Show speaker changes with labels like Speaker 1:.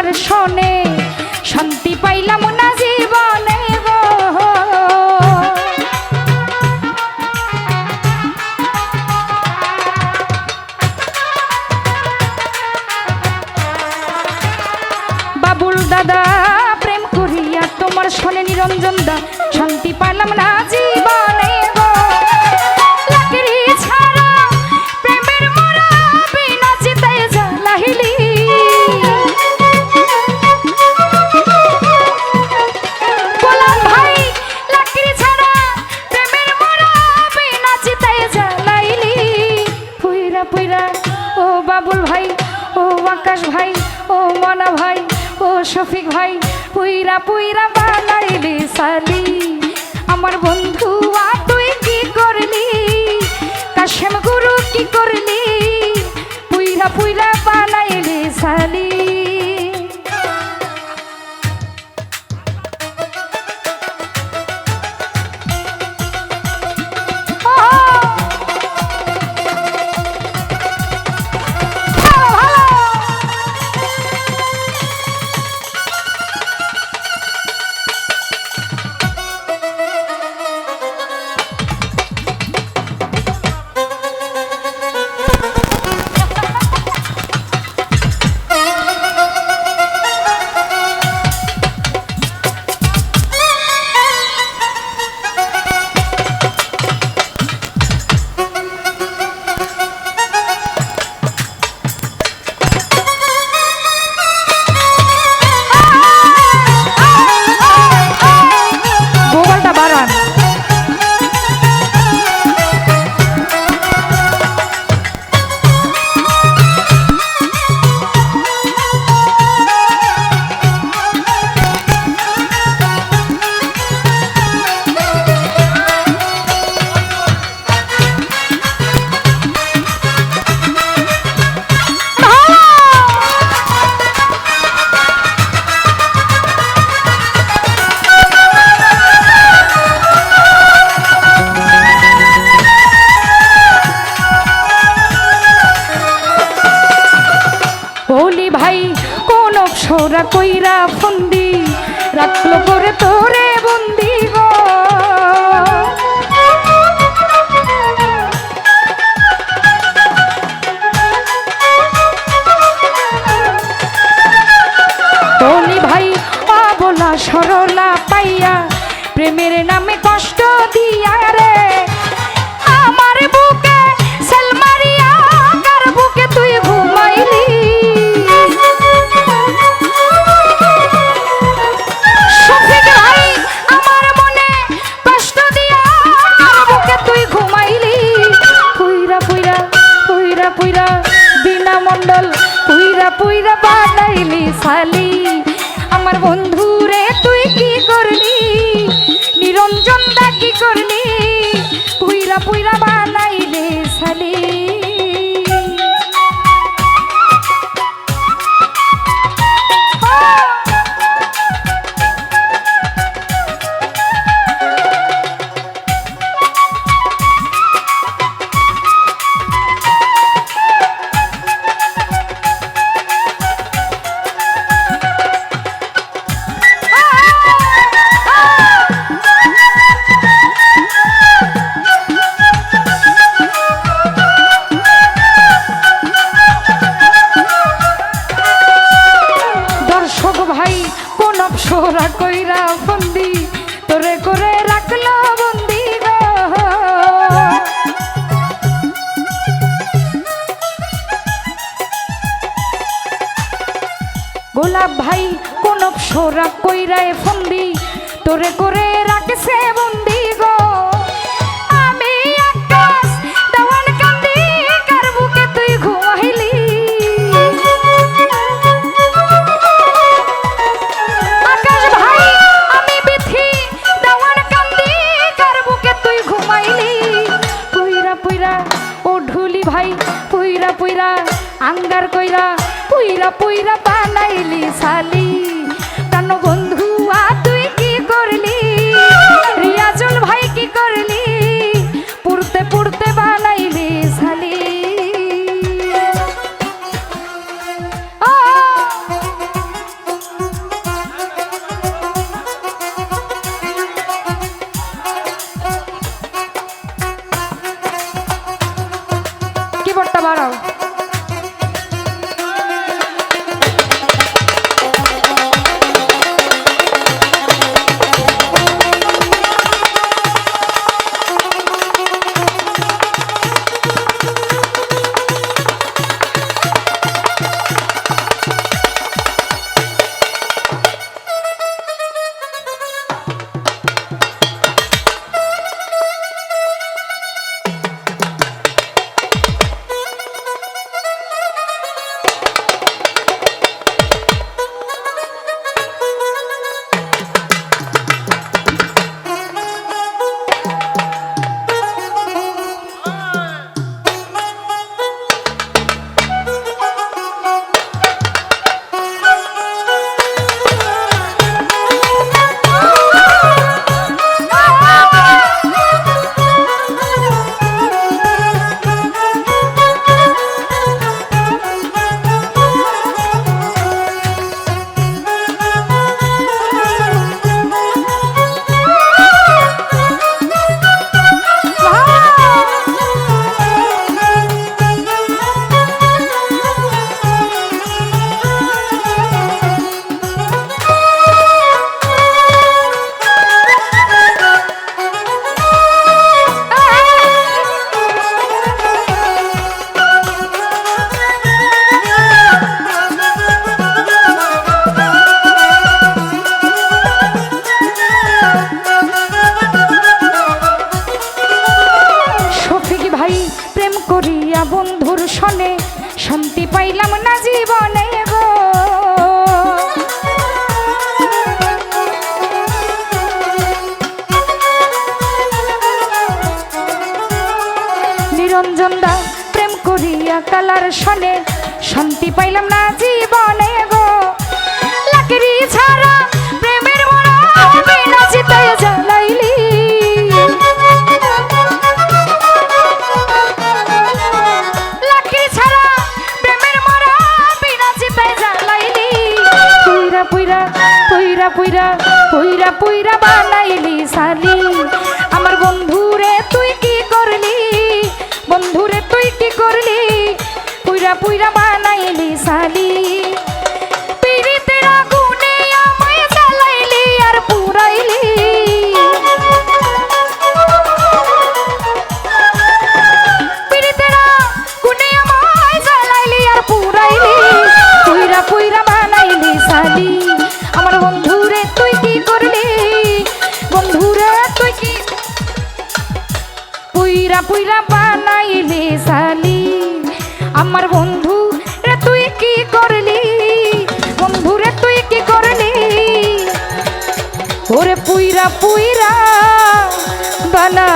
Speaker 1: দর্শনে শান্তি পাইলাম না জীবনে বাবুল দাদা, প্রেম করিয়া তোমার শোনে নিরঞ্জন দা, শান্তি পাইলাম না পুইরা পুইরা বালাই বিশালি আমার বন্ধু ছোরা কইরা ফন্দি, রাখল করে তোরে বন্দি গো। বলি ভাই অবলা সরলা পাইয়া, প্রেমের নামে কষ্ট দিয়া রে। তোরা কইরা বন্দি, তোরে করে রাখল বন্দি গো। গোলাপ ভাই, কোন সোরা কইরায় ফন্দি তোরে করে রাখছে বন্দি। পুইরা বানাইলি শালি। কেন বন্ধু আ তুই কি করলি? রিয়াজল ভাই কি করলি? পুরতে পুরতে বানাইলি শালি। কি বলতে পারো? পুইরা ওরে পুইরা পুইরা বানা